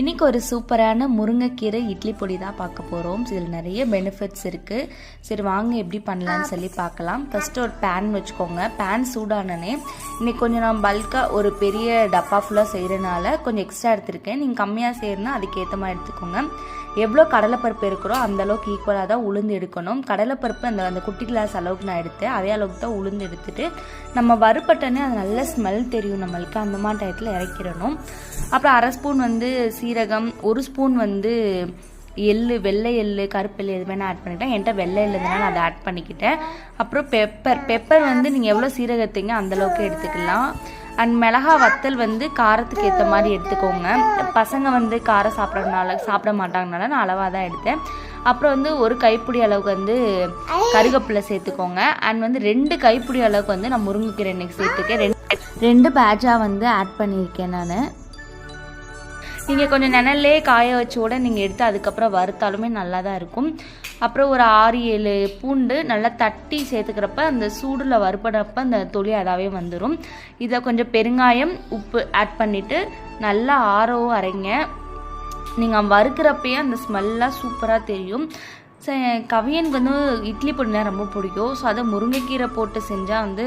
இன்றைக்கி ஒரு சூப்பரான முருங்கைக்கீரை இட்லி பொடி தான் பார்க்க போகிறோம் இதில் நிறைய பெனிஃபிட்ஸ் இருக்குது சரி வாங்க எப்படி பண்ணலான்னு சொல்லி பார்க்கலாம். ஃபஸ்ட்டு ஒரு பேன் வச்சுக்கோங்க. பேன் சூடானனே இன்னைக்கு கொஞ்சம் நான் பல்காக ஒரு பெரிய டப்பா ஃபுல்லாக செய்கிறனால கொஞ்சம் எக்ஸ்ட்ரா எடுத்திருக்கேன். நீங்கள் கம்மியாக செய்யணும்னா அதுக்கேற்ற மாதிரி எடுத்துக்கோங்க. எவ்வளோ கடலைப்பருப்பு இருக்கிறோ அந்த அளவுக்கு ஈக்குவலாக தான் உளுந்து எடுக்கணும். கடலைப்பருப்பு அந்த அந்த குட்டி கிளாஸ் அளவுக்கு நான் எடுத்தேன். அதே அளவுக்கு தான் உளுந்து எடுத்துட்டு நம்ம வறுப்பட்டனே அது நல்ல ஸ்மெல் தெரியும் நம்மளுக்கு. அந்த மாதிரி டயத்தில் இறக்கிடணும். அப்புறம் அரை ஸ்பூன் வந்து சீரகம் ஒரு ஸ்பூன் வந்து எள்ளு வெள்ளை எள்ளு கருப்பு எள்ளு எது வேணால் ஆட் பண்ணிக்கிட்டேன் என்கிட்ட வெள்ளை எள்ளு நான் அதை ஆட் பண்ணிக்கிட்டேன். அப்புறம் பெப்பர் பெப்பர் வந்து நீங்கள் எவ்வளோ சீரகத்தீங்க அந்தளவுக்கு எடுத்துக்கலாம். அண்ட் மிளகா வத்தல் வந்து காரத்துக்கு ஏற்ற மாதிரி எடுத்துக்கோங்க. பசங்க வந்து காரம் சாப்பிட்றதுனால சாப்பிட மாட்டாங்கனால நான் அளவாக தான் எடுத்தேன். அப்புறம் வந்து ஒரு கைப்பிடி அளவுக்கு வந்து கருகப்பிலை சேர்த்துக்கோங்க. அண்ட் வந்து ரெண்டு கைப்பிடி அளவுக்கு வந்து நான் முருங்கைக்கீரை இன்னைக்கு சேர்த்துக்கேன் ரெண்டு ரெண்டு பேட்சாக வந்து ஆட் பண்ணியிருக்கேன் நான். நீங்கள் கொஞ்சம் நிழல்லே காய வச்சு கூட நீங்கள் எடுத்து அதுக்கப்புறம் வறுத்தாலுமே நல்லா தான் இருக்கும். அப்புறம் ஒரு ஆறு ஏழு பூண்டு நல்லா தட்டி சேர்த்துக்கிறப்ப அந்த சூடில் வறுப்படுறப்ப அந்த தொளி அதாவே வந்துடும் இதை கொஞ்சம் பெருங்காயம் உப்பு ஆட் பண்ணிவிட்டு நல்லா ஆறவும் அரைங்க. நீங்கள் வறுக்கிறப்பயே அந்த ஸ்மெல்லாம் சூப்பராக தெரியும். கவியனுக்கு வந்து இட்லி பொடினா ரொம்ப பிடிக்கும். ஸோ அதை முருங்கைக்கீரை போட்டு செஞ்சால் வந்து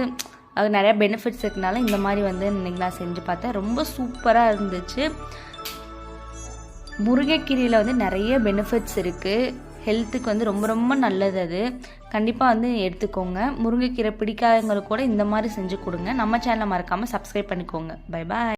அது நிறையா பெனிஃபிட்ஸ் இருக்கனால இந்த மாதிரி வந்து இன்றைக்கி நான் செஞ்சு பார்த்தேன் ரொம்ப சூப்பராக இருந்துச்சு. முருங்கைக்கீரையில் வந்து நிறைய பெனிஃபிட்ஸ் இருக்குது ஹெல்த்துக்கு வந்து ரொம்ப ரொம்ப நல்லது அது. கண்டிப்பாக வந்து எடுத்துக்கோங்க. முருங்கைக்கீரை பிடிக்காதவங்களுக்கு கூட இந்த மாதிரி செஞ்சு கொடுங்க. நம்ம சேனலை மறக்காமல் சப்ஸ்கிரைப் பண்ணிக்கோங்க. Bye bye